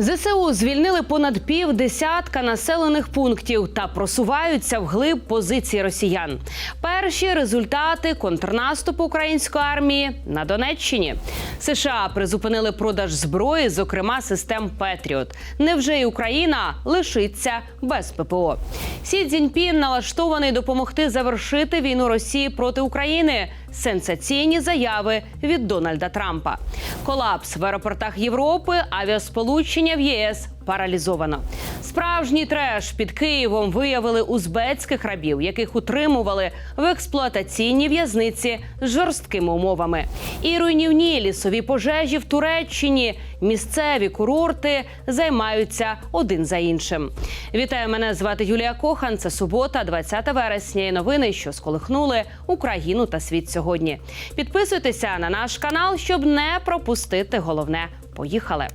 ЗСУ звільнили понад пів десятка населених пунктів та просуваються вглиб позицій росіян. Перші результати контрнаступу української армії на Донеччині. США призупинили продаж зброї, зокрема систем Петріот. Невже і Україна лишиться без ППО? Сі Цзіньпін налаштований допомогти завершити війну Росії проти України. Сенсаційні заяви від Дональда Трампа. Колапс в аеропортах Європи, авіасполучення в ЄС паралізовано. Справжній треш під Києвом виявили узбецьких рабів, яких утримували в експлуатаційній в'язниці з жорсткими умовами. І руйнівні лісові пожежі в Туреччині. Місцеві курорти займаються один за іншим. Вітаю, мене звати Юлія Кохан. Це субота, 20 вересня. І новини, що сколихнули Україну та світ сьогодні. Підписуйтеся на наш канал, щоб не пропустити головне. Поїхали.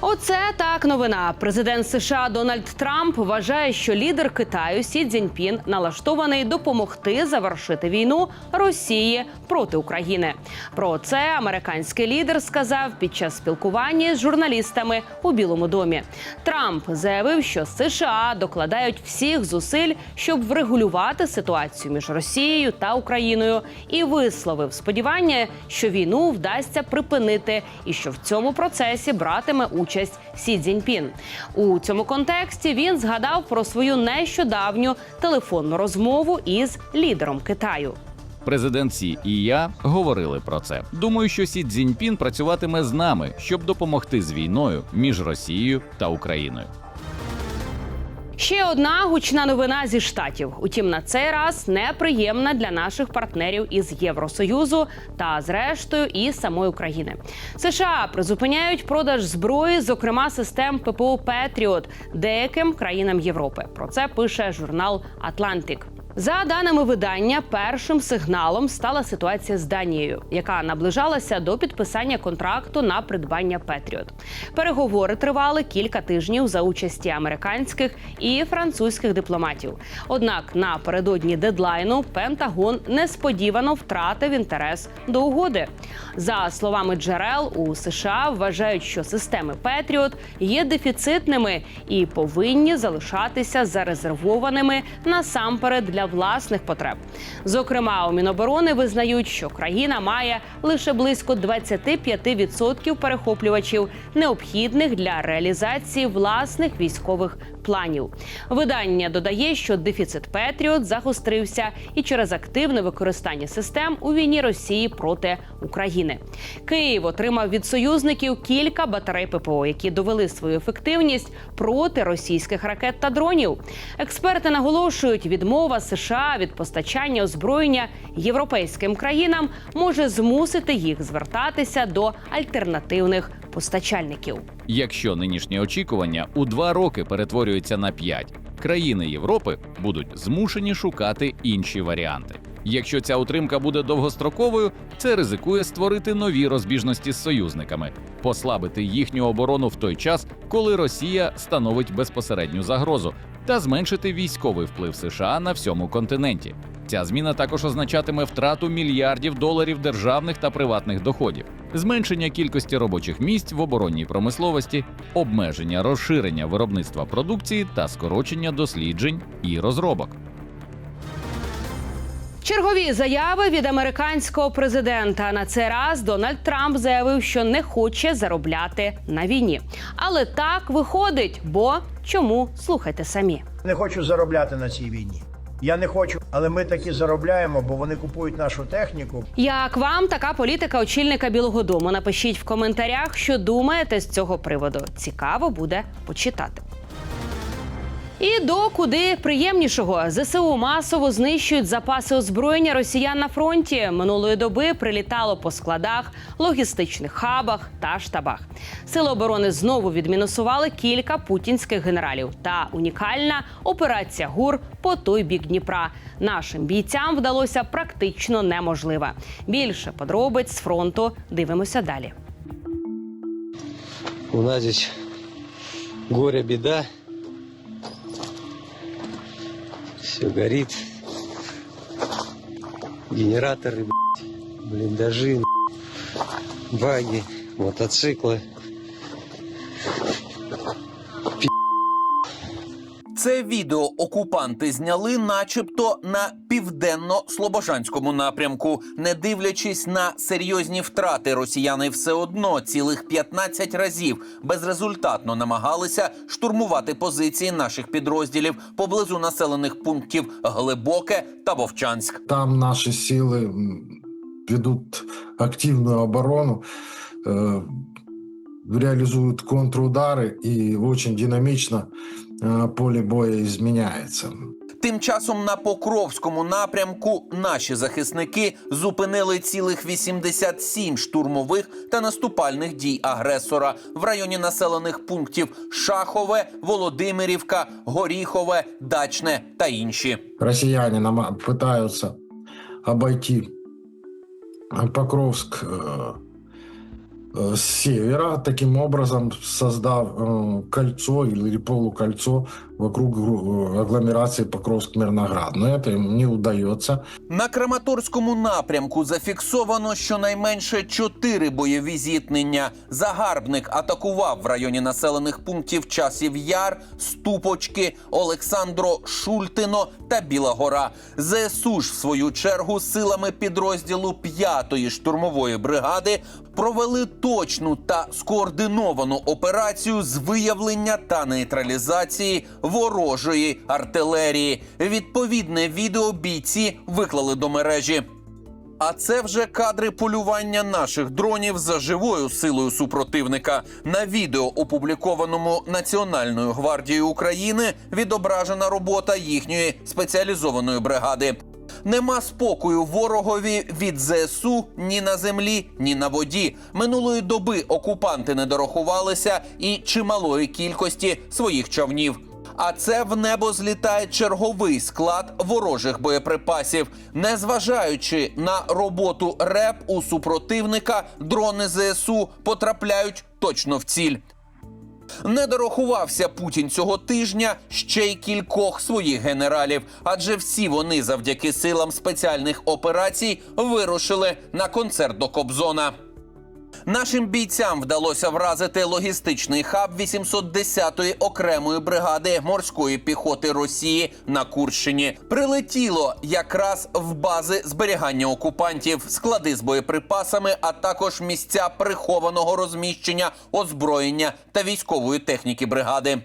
Оце так новина. Президент США Дональд Трамп вважає, що лідер Китаю Сі Цзіньпін налаштований допомогти завершити війну Росії проти України. Про це американський лідер сказав під час спілкування з журналістами у Білому домі. Трамп заявив, що США докладають всіх зусиль, щоб врегулювати ситуацію між Росією та Україною, і висловив сподівання, що війну вдасться припинити, і що в цьому процесі братиме участь Сі Цзіньпін. У цьому контексті він згадав про свою нещодавню телефонну розмову із лідером Китаю. Президент Сі і я говорили про це. Думаю, що Сі Цзіньпін працюватиме з нами, щоб допомогти з війною між Росією та Україною. Ще одна гучна новина зі штатів. Утім, на цей раз неприємна для наших партнерів із Євросоюзу та, зрештою, і самої України. США призупиняють продаж зброї, зокрема систем ППО Петріот, деяким країнам Європи. Про це пише журнал Атлантик. За даними видання, першим сигналом стала ситуація з Данією, яка наближалася до підписання контракту на придбання Петріот. Переговори тривали кілька тижнів за участі американських і французьких дипломатів. Однак напередодні дедлайну Пентагон несподівано втратив інтерес до угоди. За словами джерел у США вважають, що системи Петріот є дефіцитними і повинні залишатися зарезервованими насамперед для власних потреб. Зокрема, у Міноборони визнають, що країна має лише близько 25% перехоплювачів, необхідних для реалізації власних військових планів. Видання додає, що дефіцит Петріот загострився і через активне використання систем у війні Росії проти України. Київ отримав від союзників кілька батарей ППО, які довели свою ефективність проти російських ракет та дронів. Експерти наголошують, відмова США від постачання озброєння європейським країнам може змусити їх звертатися до альтернативних постачальників. Якщо нинішні очікування у два роки перетворюються на п'ять, країни Європи будуть змушені шукати інші варіанти. Якщо ця утримка буде довгостроковою, це ризикує створити нові розбіжності з союзниками, послабити їхню оборону в той час, коли Росія становить безпосередню загрозу, та зменшити військовий вплив США на всьому континенті. Ця зміна також означатиме втрату мільярдів доларів державних та приватних доходів, зменшення кількості робочих місць в оборонній промисловості, обмеження розширення виробництва продукції та скорочення досліджень і розробок. Чергові заяви від американського президента на цей раз Дональд Трамп заявив, що не хоче заробляти на війні. Але так виходить, бо чому слухайте самі. Не хочу заробляти на цій війні. Я не хочу, але ми такі заробляємо, бо вони купують нашу техніку. Як вам така політика очільника Білого Дому? Напишіть в коментарях, що думаєте з цього приводу. Цікаво буде почитати. І до куди приємнішого ЗСУ масово знищують запаси озброєння росіян на фронті. Минулої доби прилітало по складах, логістичних хабах та штабах. Сили оборони знову відмінусували кілька путінських генералів. Та унікальна операція ГУР по той бік Дніпра. Нашим бійцям вдалося практично неможливе. Більше подробиць з фронту дивимося далі. У нас здесь горе, беда. Все горит. Генераторы, блядь, блиндажи, баги, мотоциклы. Це відео окупанти зняли, начебто, на південно-слобожанському напрямку. Не дивлячись на серйозні втрати, росіяни все одно цілих 15 разів безрезультатно намагалися штурмувати позиції наших підрозділів поблизу населених пунктів Глибоке та Вовчанськ. Там наши силы м, ведут активную оборону, э, реализуют контрудары и очень динамично поле боя изменяется. Тим часом на Покровському напрямку наші захисники зупинили цілих 87 штурмових та наступальних дій агресора в районі населених пунктів Шахове, Володимирівка, Горіхове, Дачне та інші. Россияне нам пытаются обойти с севера, таким образом создав э, кольцо или полукольцо вокруг э, агломерации Покровск-Мирноград. Но это им не удается. На Краматорському напрямку зафіксовано щонайменше чотири бойові зіткнення. Загарбник атакував в районі населених пунктів Часів Яр, Ступочки, Олександро Шультино та Біла Гора. ЗСУ ж в свою чергу силами підрозділу 5-ї штурмової бригади провели точну та скоординовану операцію з виявлення та нейтралізації ворожої артилерії. Відповідне відео бійці виклали до мережі. А це вже кадри полювання наших дронів за живою силою супротивника. На відео, опублікованому Національною гвардією України, відображена робота їхньої спеціалізованої бригади. Нема спокою ворогові від ЗСУ ні на землі, ні на воді. Минулої доби окупанти не дорахувалися і чималої кількості своїх човнів. А це в небо злітає черговий склад ворожих боєприпасів. Незважаючи на роботу РЕП у супротивника, дрони ЗСУ потрапляють точно в ціль. Не дорахувався Путін цього тижня ще й кількох своїх генералів, адже всі вони завдяки силам спеціальних операцій вирушили на концерт до Кобзона. Нашим бійцям вдалося вразити логістичний хаб 810-ї окремої бригади морської піхоти Росії на Курщині. Прилетіло якраз в бази зберігання окупантів, склади з боєприпасами, а також місця прихованого розміщення озброєння та військової техніки бригади.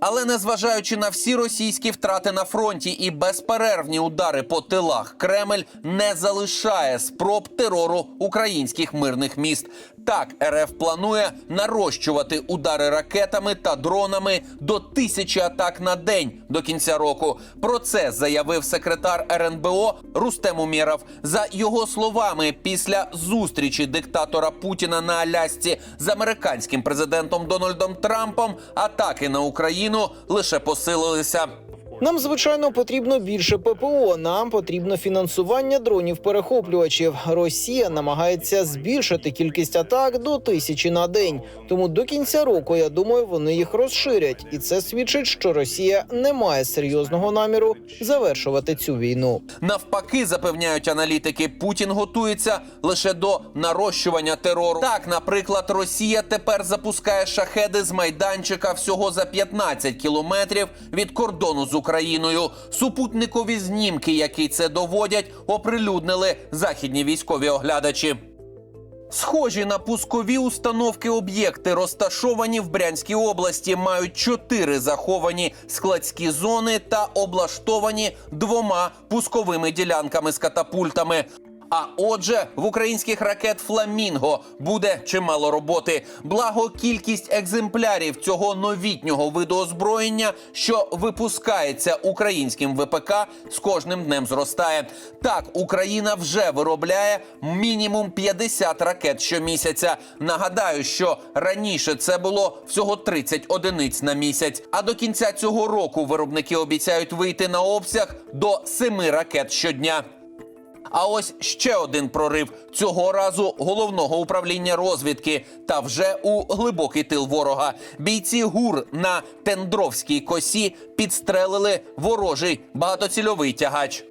Але незважаючи на всі російські втрати на фронті і безперервні удари по тилах, Кремль не залишає спроб терору українських мирних міст. Так, РФ планує нарощувати удари ракетами та дронами до тисячі атак на день до кінця року. Про це заявив секретар РНБО Рустем Умєров. За його словами, після зустрічі диктатора Путіна на Алясці з американським президентом Дональдом Трампом атаки на Україну лише посилилися. Нам звичайно потрібно більше ППО. Нам потрібно фінансування дронів-перехоплювачів. Росія намагається збільшити кількість атак до тисячі на день. Тому до кінця року я думаю, вони їх розширять, і це свідчить, що Росія не має серйозного наміру завершувати цю війну. Навпаки, запевняють аналітики, Путін готується лише до нарощування терору. Так, наприклад, Росія тепер запускає шахеди з майданчика всього за 15 кілометрів від кордону з Україною. Супутникові знімки, які це доводять, оприлюднили західні військові оглядачі. Схожі на пускові установки об'єкти, розташовані в Брянській області, мають чотири заховані складські зони та облаштовані двома пусковими ділянками з катапультами. А отже, в українських ракет Фламінго буде чимало роботи. Благо, кількість екземплярів цього новітнього виду озброєння, що випускається українським ВПК, з кожним днем зростає. Так, Україна вже виробляє мінімум 50 ракет щомісяця. Нагадаю, що раніше це було всього 30 одиниць на місяць. А до кінця цього року виробники обіцяють вийти на обсяг до 7 ракет щодня. А ось ще один прорив цього разу головного управління розвідки та вже у глибокий тил ворога. Бійці гур на Тендровській косі підстрелили ворожий багатоцільовий тягач.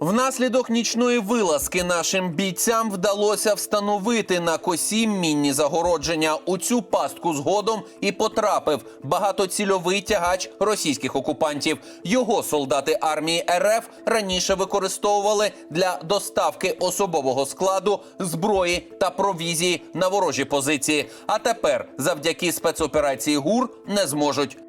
Внаслідок нічної вилазки нашим бійцям вдалося встановити на косі мінні загородження. У цю пастку згодом і потрапив багатоцільовий тягач російських окупантів. Його солдати армії РФ раніше використовували для доставки особового складу, зброї та провізії на ворожі позиції. А тепер, завдяки спецоперації ГУР, не зможуть.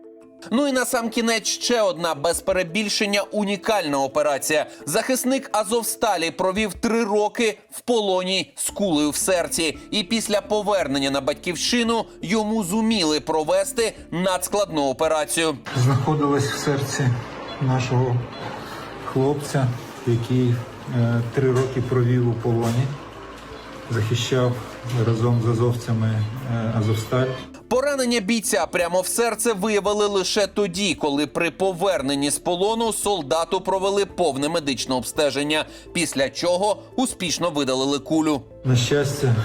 Ну і на сам кінець ще одна без перебільшення унікальна операція. Захисник Азовсталі провів три роки в полоні з кулею в серці, і після повернення на батьківщину йому зуміли провести надскладну операцію. знаходилась в серці нашого хлопця, який е, три роки провів у полоні, захищав разом з азовцями е, Азовсталь. Поранення бійця прямо в серце виявили лише тоді, коли при поверненні з полону солдату провели повне медичне обстеження, після чого успішно видалили кулю. На щастя,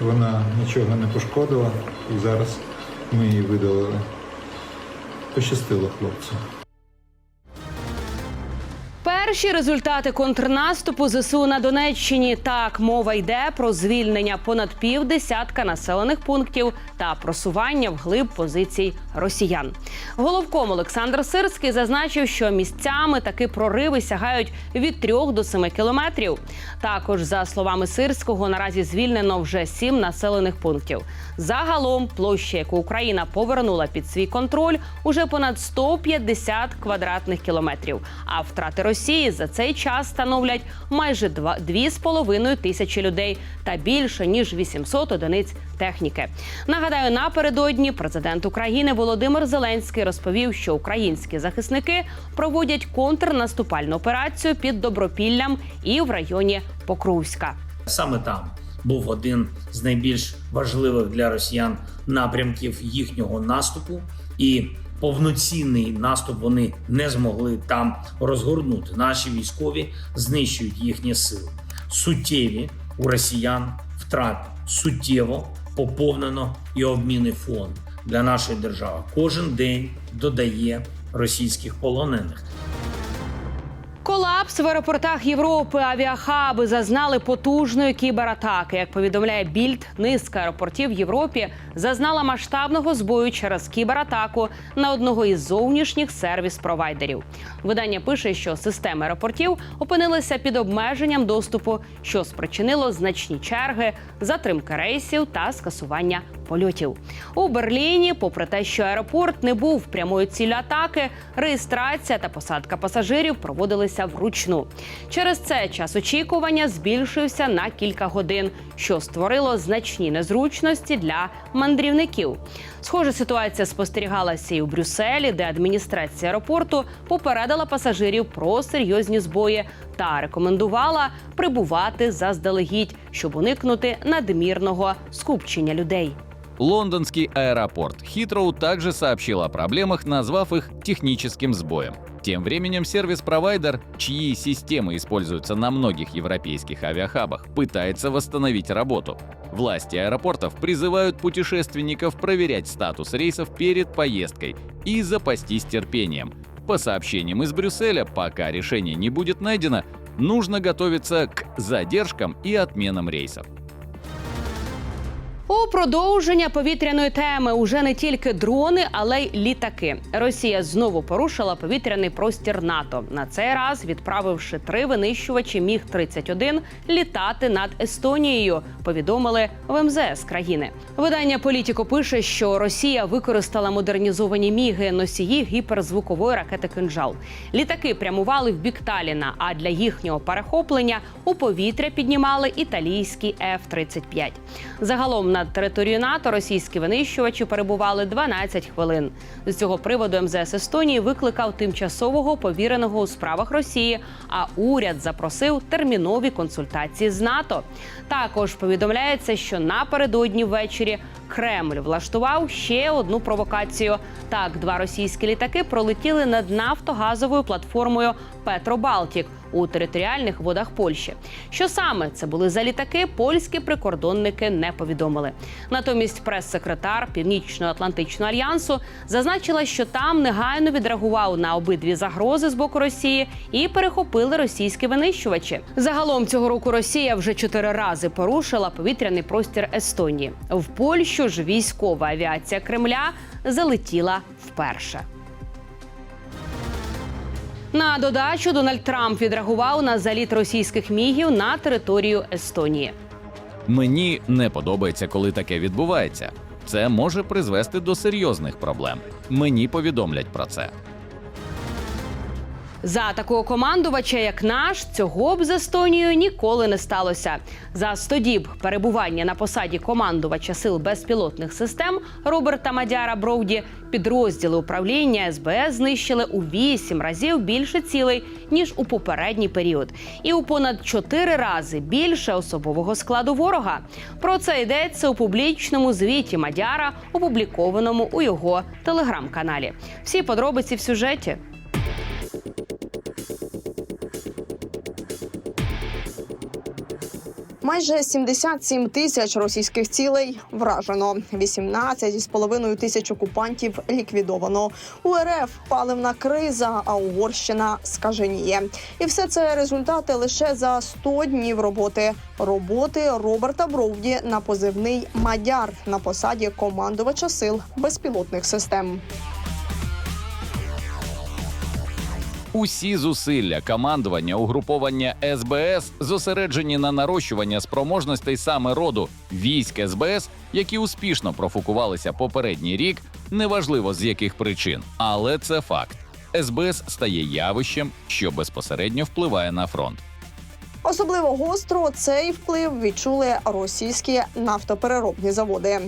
вона нічого не пошкодила, і зараз ми її видалили. Пощастило хлопцю. Перші результати контрнаступу ЗСУ на Донеччині. Так, мова йде про звільнення понад півдесятка населених пунктів та просування вглиб позицій росіян. Головком Олександр Сирський зазначив, що місцями таки прориви сягають від 3 до 7 кілометрів. Також, за словами Сирського, наразі звільнено вже сім населених пунктів. Загалом площа, яку Україна повернула під свій контроль, уже понад 150 квадратних кілометрів. А втрати Росії за цей час становлять майже два- 2,5 тисячі людей та більше ніж 800 одиниць техніки. Нагадаю, напередодні президент України Володимир Зеленський розповів, що українські захисники проводять контрнаступальну операцію під Добропіллям і в районі Покровська. Саме там був один з найбільш важливих для росіян напрямків їхнього наступу, і повноцінний наступ вони не змогли там розгорнути. Наші військові знищують їхні сили. Суттєві у росіян втрати суттєво поповнено і обмінний фонд для нашої держави. Кожен день додає російських полонених. Колапс в аеропортах Європи авіахаби зазнали потужної кібератаки. Як повідомляє Більд, низка аеропортів в Європі зазнала масштабного збою через кібератаку на одного із зовнішніх сервіс-провайдерів. Видання пише, що системи аеропортів опинилися під обмеженням доступу, що спричинило значні черги, затримки рейсів та скасування польотів. У Берліні, попри те, що аеропорт не був прямою ціллю атаки, реєстрація та посадка пасажирів проводилися вручну. Через це час очікування збільшився на кілька годин, що створило значні незручності для мандрівників. Схожа ситуація спостерігалася і у Брюсселі, де адміністрація аеропорту попередила пасажирів про серйозні збої та рекомендувала прибувати заздалегідь, щоб уникнути надмірного скупчення людей. Лондонский аэропорт Хитроу также сообщил о проблемах, назвав их техническим сбоем. Тем временем сервис-провайдер, чьи системы используются на многих европейских авиахабах, пытается восстановить работу. Власти аэропортов призывают путешественников проверять статус рейсов перед поездкой и запастись терпением. По сообщениям из Брюсселя, пока решение не будет найдено, нужно готовиться к задержкам и отменам рейсов. У продовження повітряної теми уже не тільки дрони, але й літаки. Росія знову порушила повітряний простір НАТО. На цей раз відправивши три винищувачі міг 31 літати над Естонією. Повідомили в МЗС країни. Видання Політіко пише, що Росія використала модернізовані міги носії гіперзвукової ракети «Кинжал». Літаки прямували в бік Таліна, а для їхнього перехоплення у повітря піднімали італійські F-35. Загалом над територією НАТО російські винищувачі перебували 12 хвилин. З цього приводу МЗС Естонії викликав тимчасового повіреного у справах Росії. А уряд запросив термінові консультації з НАТО. Також повідомляється, що напередодні ввечері Кремль влаштував ще одну провокацію. Так, два російські літаки пролетіли над нафтогазовою платформою Петробалтік у територіальних водах Польщі. Що саме це були за літаки, польські прикордонники не повідомили. Натомість прес-секретар Північно-Атлантичного альянсу зазначила, що там негайно відреагував на обидві загрози з боку Росії і перехопили російські винищувачі. Загалом цього року Росія вже чотири рази порушила повітряний простір Естонії. В Польщу ж військова авіація Кремля залетіла вперше. На додачу Дональд Трамп відреагував на заліт російських мігів на територію Естонії. Мені не подобається, коли таке відбувається. Це може призвести до серйозних проблем. Мені повідомлять про це. За такого командувача, як наш, цього б з Естонією ніколи не сталося. За 100 діб перебування на посаді командувача сил безпілотних систем Роберта Мадяра Броуді підрозділи управління СБС знищили у 8 разів більше цілей ніж у попередній період, і у понад 4 рази більше особового складу ворога. Про це йдеться у публічному звіті Мадяра, опублікованому у його телеграм-каналі. Всі подробиці в сюжеті. Майже 77 тисяч російських цілей вражено. 18,5 тисяч окупантів ліквідовано. У РФ паливна криза, а Угорщина скаженіє. І все це результати лише за 100 днів роботи. Роботи Роберта Бровді на позивний Мадяр на посаді командувача сил безпілотних систем. Усі зусилля командування угруповання СБС зосереджені на нарощування спроможностей саме роду військ СБС, які успішно профукувалися попередній рік, неважливо з яких причин, але це факт. СБС стає явищем, що безпосередньо впливає на фронт. Особливо гостро цей вплив відчули російські нафтопереробні заводи.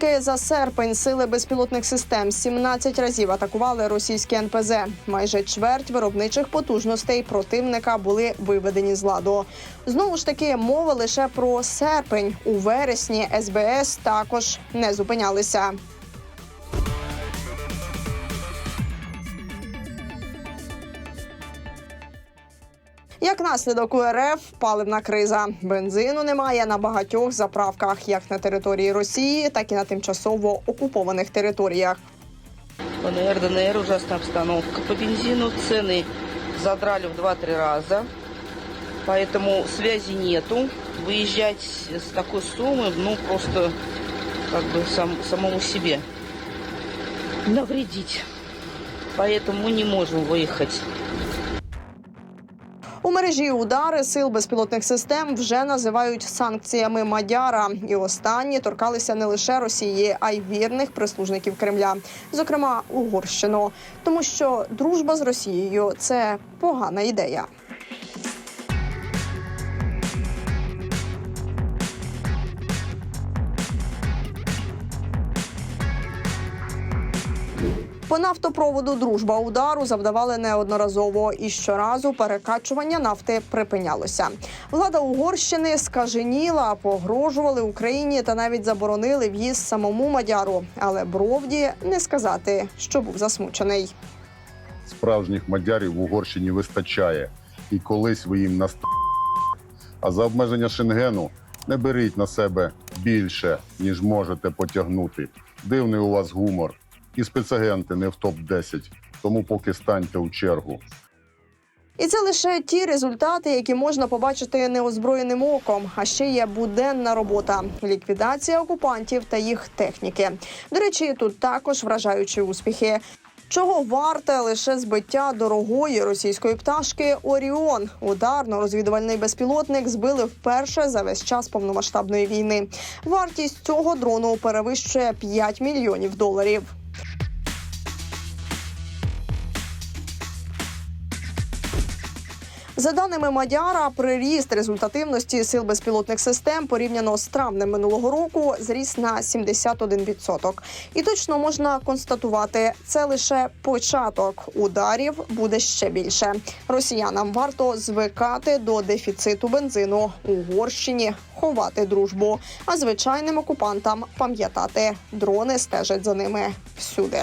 Тільки за серпень сили безпілотних систем 17 разів атакували російські НПЗ. Майже чверть виробничих потужностей противника були виведені з ладу. Знову ж таки, мова лише про серпень. У вересні СБС також не зупинялися. Як наслідок у РФ паливна криза. Бензину немає на багатьох заправках, як на території Росії, так і на тимчасово окупованих територіях. ЛНР, ДНР, ужасная обстановка. По бензину цены задрали в 2-3 раза, поэтому связи нету. Выезжать с такой суммы, ну, просто как бы сам, самому себе навредить. Поэтому мы не можем выехать. Мережі удари сил безпілотних систем вже називають санкціями Мадяра, і останні торкалися не лише Росії, а й вірних прислужників Кремля, зокрема Угорщину, тому що дружба з Росією це погана ідея. По нафтопроводу Дружба удару завдавали неодноразово, і щоразу перекачування нафти припинялося. Влада Угорщини скаженіла, погрожували Україні та навіть заборонили в'їзд самому Мадяру. Але Бровді не сказати, що був засмучений. справжніх мадярів в Угорщині вистачає, і колись ви їм наст... А за обмеження Шенгену не беріть на себе більше, ніж можете потягнути. Дивний у вас гумор. І спецагенти не в топ-10, тому поки станьте у чергу. І це лише ті результати, які можна побачити неозброєним оком. А ще є буденна робота, ліквідація окупантів та їх техніки. До речі, тут також вражаючі успіхи. Чого варте лише збиття дорогої російської пташки Оріон? Ударно-розвідувальний безпілотник збили вперше за весь час повномасштабної війни. Вартість цього дрону перевищує 5 мільйонів доларів. За даними Мадяра, приріст результативності сил безпілотних систем порівняно з травнем минулого року зріс на 71%. І точно можна констатувати, це лише початок ударів буде ще більше. Росіянам варто звикати до дефіциту бензину Угорщині, ховати дружбу. А звичайним окупантам пам'ятати, дрони стежать за ними всюди.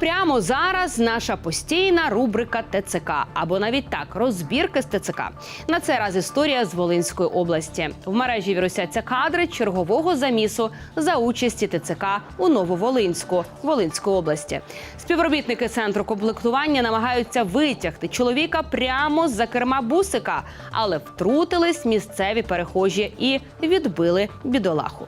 Прямо зараз наша постійна рубрика ТЦК або навіть так розбірки з ТЦК. На цей раз історія з Волинської області. В мережі вірусяться кадри чергового замісу за участі ТЦК у Нововолинську Волинської області. Співробітники центру комплектування намагаються витягти чоловіка прямо з-за керма бусика, але втрутились місцеві перехожі і відбили бідолаху.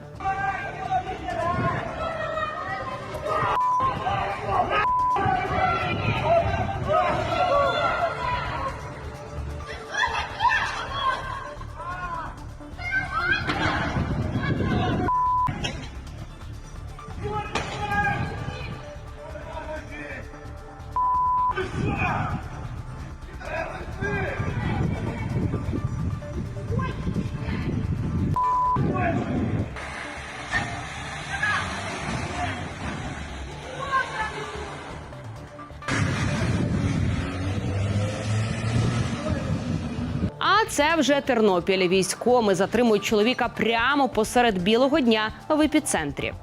Це вже Тернопіль. Військоми затримують чоловіка прямо посеред білого дня в епіцентрі.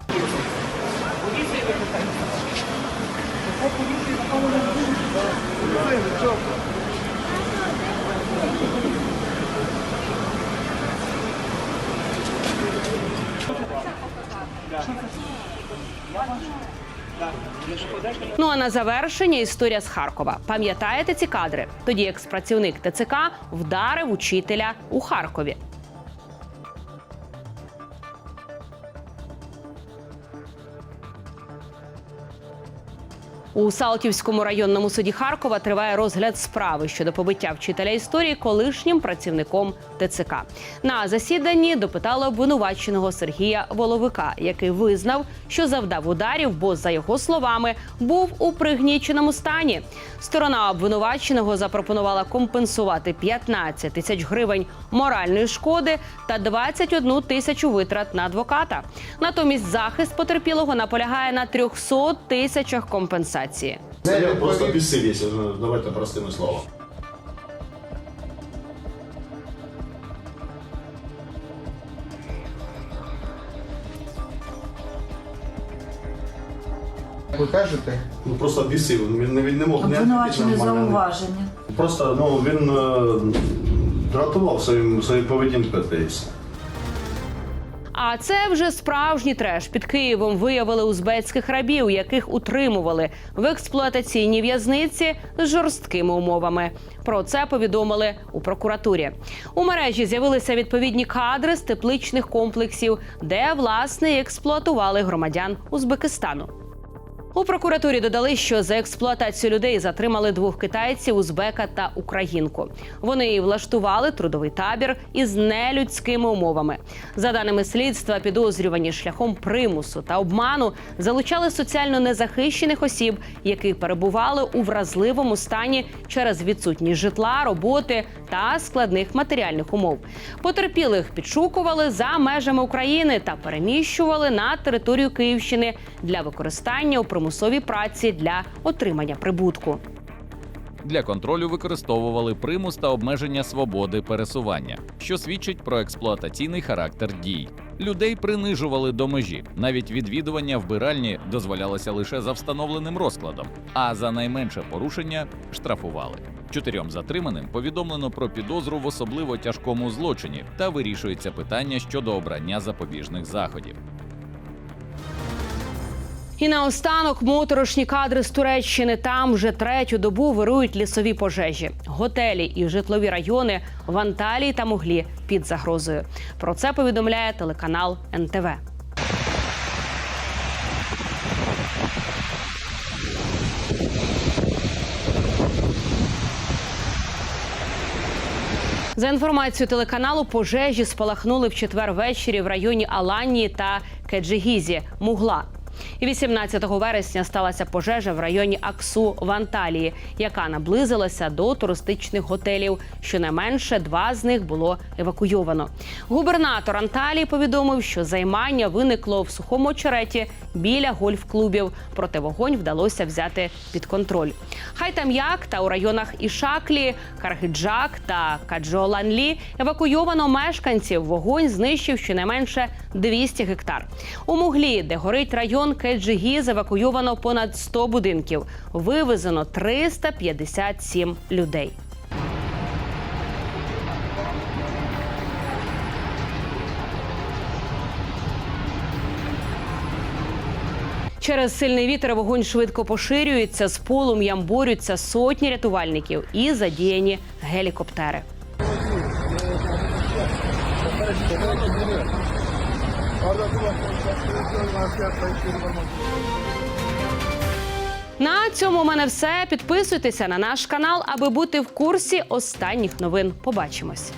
Ну а на завершення історія з Харкова. Пам'ятаєте ці кадри? Тоді експрацівник ТЦК вдарив учителя у Харкові. У Салтівському районному суді Харкова триває розгляд справи щодо побиття вчителя історії колишнім працівником ТЦК. На засіданні допитали обвинуваченого Сергія Воловика, який визнав, що завдав ударів, бо за його словами був у пригніченому стані. Сторона обвинуваченого запропонувала компенсувати 15 тисяч гривень моральної шкоди та 21 тисячу витрат на адвоката. Натомість захист потерпілого наполягає на 300 тисячах компенсації. Я просто безсилие, ну, давайте простыми словами. Ви кажете? Ну просто безсилие, він, не- він не мог не Обвинувачене зауваження. Просто ну, він е, дратував своїм, своєю поведінкою та і все. А це вже справжній треш. Під Києвом виявили узбецьких рабів, яких утримували в експлуатаційній в'язниці з жорсткими умовами. Про це повідомили у прокуратурі. У мережі з'явилися відповідні кадри з тепличних комплексів, де власне експлуатували громадян Узбекистану. У прокуратурі додали, що за експлуатацію людей затримали двох китайців, узбека та українку. Вони і влаштували трудовий табір із нелюдськими умовами. За даними слідства, підозрювані шляхом примусу та обману залучали соціально незахищених осіб, які перебували у вразливому стані через відсутність житла, роботи та складних матеріальних умов. Потерпілих підшукували за межами України та переміщували на територію Київщини для використання у примусовій праці для отримання прибутку. Для контролю використовували примус та обмеження свободи пересування, що свідчить про експлуатаційний характер дій. Людей принижували до межі. Навіть відвідування вбиральні дозволялося лише за встановленим розкладом, а за найменше порушення штрафували. Чотирьом затриманим повідомлено про підозру в особливо тяжкому злочині та вирішується питання щодо обрання запобіжних заходів. І наостанок моторошні кадри з Туреччини. Там вже третю добу вирують лісові пожежі. Готелі і житлові райони в Анталії та Муглі під загрозою. Про це повідомляє телеканал НТВ. За інформацією телеканалу, пожежі спалахнули в четвер ввечері в районі Аланії та Кеджигізі, Мугла. І 18 вересня сталася пожежа в районі Аксу в Анталії, яка наблизилася до туристичних готелів. Щонайменше два з них було евакуйовано. Губернатор Анталії повідомив, що займання виникло в сухому очереті біля гольф-клубів. Проте вогонь вдалося взяти під контроль. Хай там як та у районах Ішаклі, Каргиджак та Каджоланлі евакуйовано мешканців. Вогонь знищив щонайменше 200 гектар. У Муглі, де горить район район Кеджигіз евакуйовано понад 100 будинків. Вивезено 357 людей. Через сильний вітер вогонь швидко поширюється, з полум'ям борються сотні рятувальників і задіяні гелікоптери. На цьому у мене все. Підписуйтеся на наш канал, аби бути в курсі останніх новин. Побачимось.